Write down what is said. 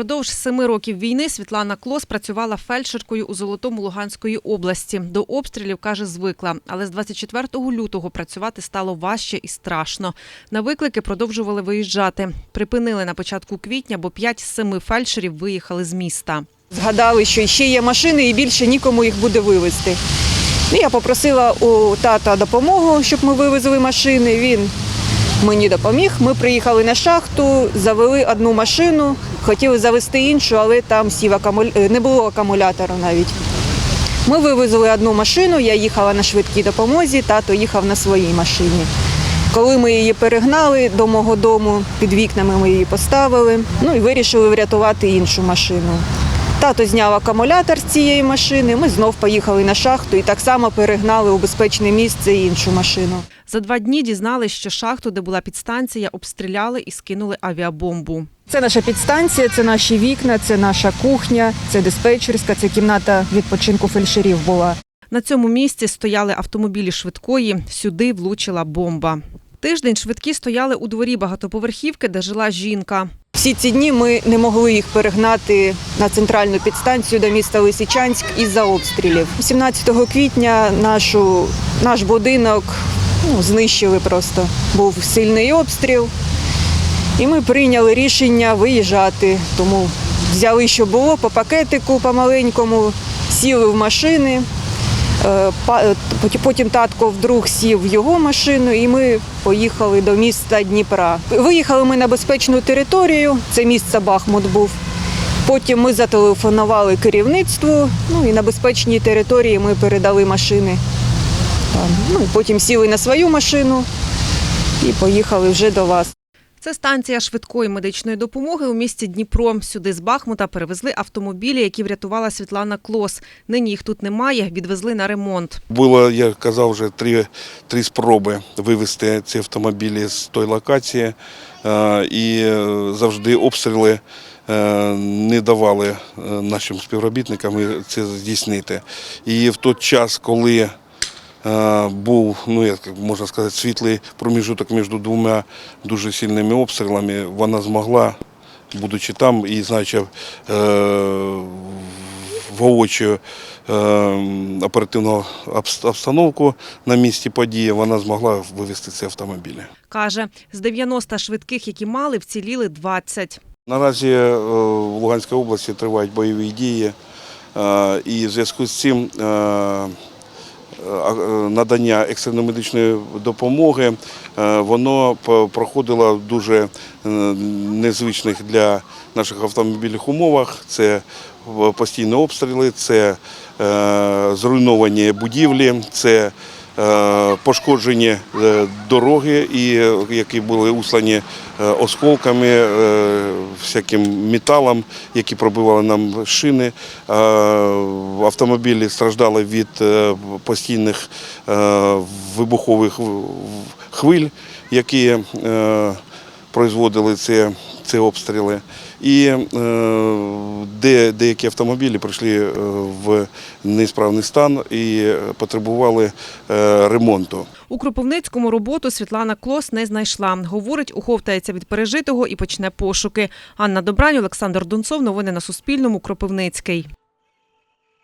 Упродовж семи років війни Світлана Клос працювала фельдшеркою у Золотому Луганської області. До обстрілів, каже, звикла. Але з 24 лютого працювати стало важче і страшно. На виклики продовжували виїжджати. Припинили на початку квітня, бо п'ять з семи фельдшерів виїхали з міста. Згадали, що ще є машини і більше нікому їх буде вивезти. Ну, я попросила у тата допомогу, щоб ми вивезли машини. Він мені допоміг. Ми приїхали на шахту, завели одну машину, хотіли завести іншу, але там сів акумуля... е, не було акумулятора навіть. Ми вивезли одну машину, я їхала на швидкій допомозі, тато їхав на своїй машині. Коли ми її перегнали до мого дому, під вікнами ми її поставили, ну і вирішили врятувати іншу машину. Тато зняв акумулятор з цієї машини. Ми знов поїхали на шахту і так само перегнали у безпечне місце іншу машину. За два дні дізнались, що шахту, де була підстанція, обстріляли і скинули авіабомбу. Це наша підстанція, це наші вікна, це наша кухня, це диспетчерська, це кімната відпочинку фельдшерів була. На цьому місці стояли автомобілі швидкої. Сюди влучила бомба. Тиждень швидкі стояли у дворі багатоповерхівки, де жила жінка. Всі ці дні ми не могли їх перегнати на центральну підстанцію до міста Лисичанськ із-за обстрілів. 17 квітня нашу, наш будинок ну, знищили просто. Був сильний обстріл. І ми прийняли рішення виїжджати. Тому взяли, що було по пакетику по-маленькому, сіли в машини. Е, е, потім- татко вдруг сів в його машину, і ми поїхали до міста Дніпра. Виїхали ми на безпечну територію, це місце Бахмут був. Потім ми зателефонували керівництву, ну і на безпечній території ми передали машини. Ну, потім сіли на свою машину і поїхали вже до вас. Це станція швидкої медичної допомоги у місті Дніпро. Сюди з Бахмута перевезли автомобілі, які врятувала Світлана Клос. Нині їх тут немає, відвезли на ремонт. Було, я казав, вже три, три спроби вивезти ці автомобілі з тої локації. Е, І е, завжди обстріли е, не давали нашим співробітникам це здійснити. І в той час, коли був, ну як можна сказати, світлий проміжуток між двома дуже сильними обстрілами, вона змогла, будучи там і знаючи е, воочию е, оперативну обстановку на місці події, вона змогла вивезти ці автомобілі. Каже, з 90 швидких, які мали, вціліли 20. Наразі е, в Луганській області тривають бойові дії, е, і в зв'язку з цим е, е, надання екстреної медичної допомоги е, воно проходило в дуже е, незвичних для наших автомобільних умовах. Це е, постійні обстріли, це е, зруйновані будівлі, це е, пошкоджені е, дороги, е, які були услані е, осколками, е, всяким металом, які пробивали нам шини. Е, Автомобілі страждали від е, постійних е, вибухових хвиль, які е, производили ці, ці обстріли. І е, де, деякі автомобілі прийшли е, в неісправний стан і потребували е, ремонту. У Кропивницькому роботу Світлана Клос не знайшла. Говорить, уховтається від пережитого і почне пошуки. Анна Добрань, Олександр Донцов. Новини на Суспільному. Кропивницький.